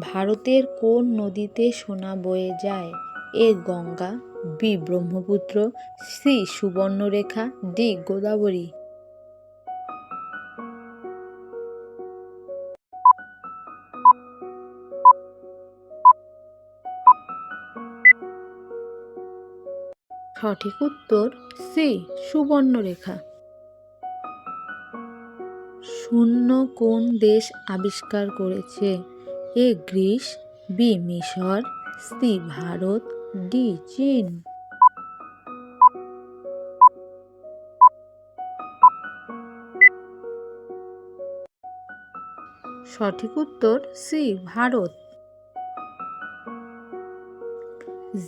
ভারতের কোন নদীতে সোনা বয়ে যায়? A Ganga, B Brahmaputra, C Subarnarekha, D Godavari. সঠিক উত্তর, সি সুবর্ণরেখা। শূন্য কোন দেশ আবিষ্কার করেছে? এ গ্রিস, বি মিশর, সি ভারত, ডি চীন। সঠিক উত্তর, সি ভারত।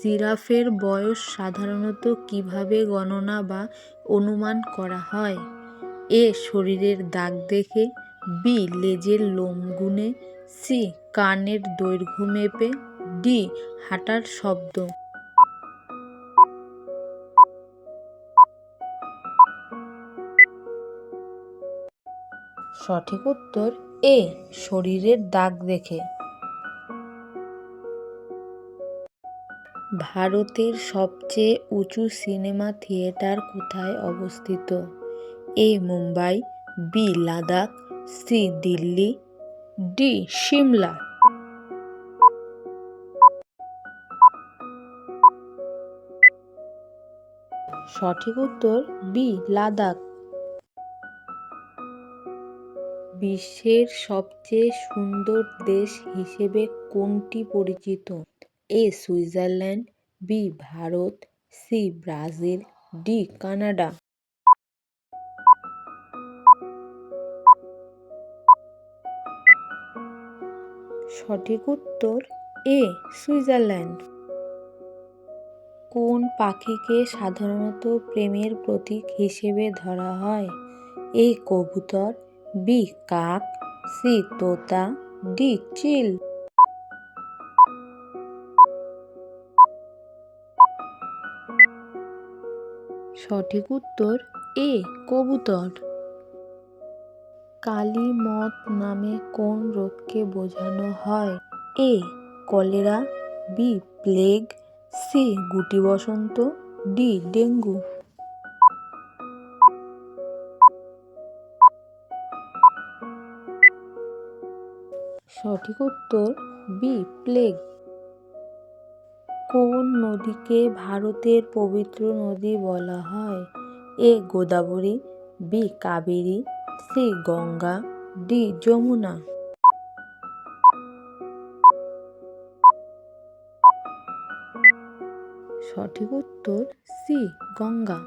জিরাফের বয়স সাধারণত কীভাবে গণনা বা অনুমান করা হয়? এ শরীরের দাগ দেখে বি, লেজের লোম গুনে সি, কানের দৈর্ঘ্য মেপে, ডি, হাঁটার শব্দ। সঠিক উত্তর, এ, শরীরের দাগ দেখে। ভারতের সবচেয়ে উঁচু সিনেমা থিয়েটার কোথায় অবস্থিত? A, Mumbai, B, Ladakh C Delhi, D Shimla. সঠিক উত্তর বি লাদাখ। বিশ্বের সবচেয়ে সুন্দর দেশ হিসেবে কোনটি পরিচিত? A Switzerland, B Bharat, C Brazil, D Canada. সঠিক উত্তর এ, সুইজারল্যান্ড। কোন পাখিকে সাধারণত প্রেমের প্রতীক হিসেবে ধরা হয়? এ, কবুতর, বি, কাক, সি, তোতা, ডি, চিল। সঠিক উত্তর এ, কবুতর। কালী মত নামে কোন রোগকে বোঝানো হয়? A, cholera, B, plague, C, গুটি বসন্ত, ডি, ডেঙ্গু। সঠিক উত্তর, বি, প্লেগ। কোন নদীকে ভারতের পবিত্র নদী বলা হয়? A, Godavari, B, Kaveri C Ganga D Yamuna. সঠিক উত্তর সি গঙ্গা।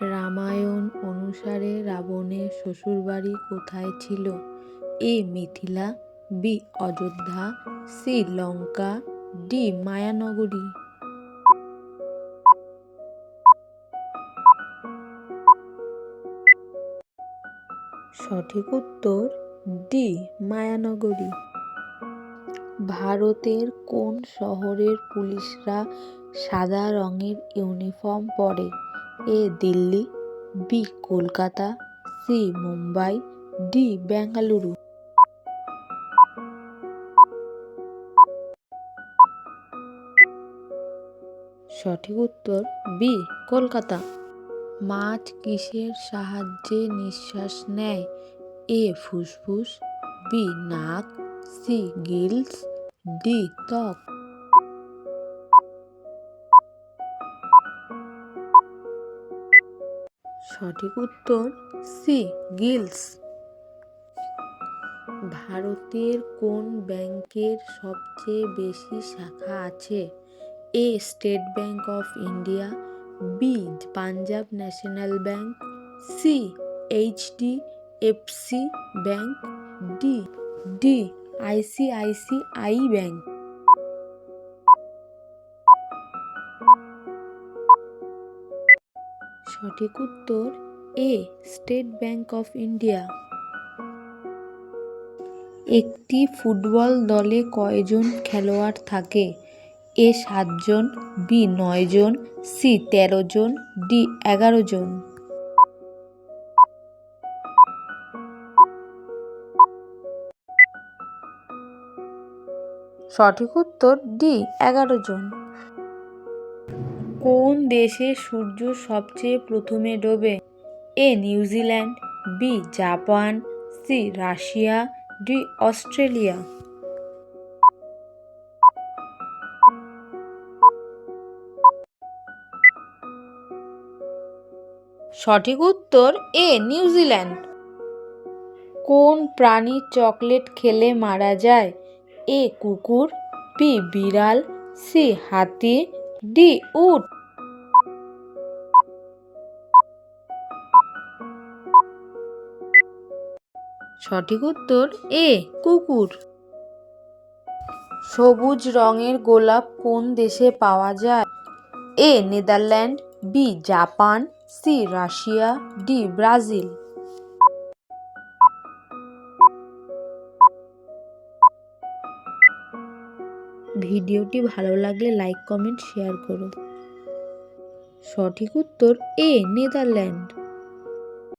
রামায়ণ অনুসারে রাবণের শ্বশুরবাড়ি কোথায় ছিল? A Mithila, B Ayodhya, C Lanka, D Mayanagari. সঠিক উত্তর ডি, মায়ানগরী। ভারতের কোন শহরের পুলিশরা সাদা রঙের ইউনিফর্ম পরে? A, Delhi, B, Kolkata, C, Mumbai, D, Bengaluru. সঠিক উত্তর বি, কলকাতা। মাছ কিসের সাহায্যে নিঃশ্বাস নেয়? এ ফুসফুস, বি নাক, সি গিলস, ডি ত্বক। সঠিক উত্তর, সি গিলস। ভারতের কোন ব্যাংকের সবচেয়ে বেশি শাখা আছে? A State Bank of India B Punjab National Bank, C HDFC bank, D D ICICI bank. সঠিক উত্তর, A, State Bank of India. একটি ফুটবল দলে কয়জন খেলোয়াড় থাকে? এ সাতজন বি নয়জন সি তেরো জন ডি এগারো জন সঠিক উত্তর ডি এগারো জন কোন দেশে সূর্য সবচেয়ে প্রথমে ডোবে? A New Zealand B Japan C Russia D Australia. সঠিক উত্তর, এ, নিউজিল্যান্ড। কোন প্রাণী চকলেট খেলে মারা যায়? এ, কুকুর, বি, বিড়াল, সি, হাতি, ডি, উট। সঠিক উত্তর, এ, কুকুর। সবুজ রঙের গোলাপ কোন দেশে পাওয়া যায়? A, Netherland, B, Japan C, Russia, D, Brazil. ভিডিওটি ভালো লাগলে লাইক, কমেন্ট, শেয়ার করো। সঠিক উত্তর এ, নেদারল্যান্ড।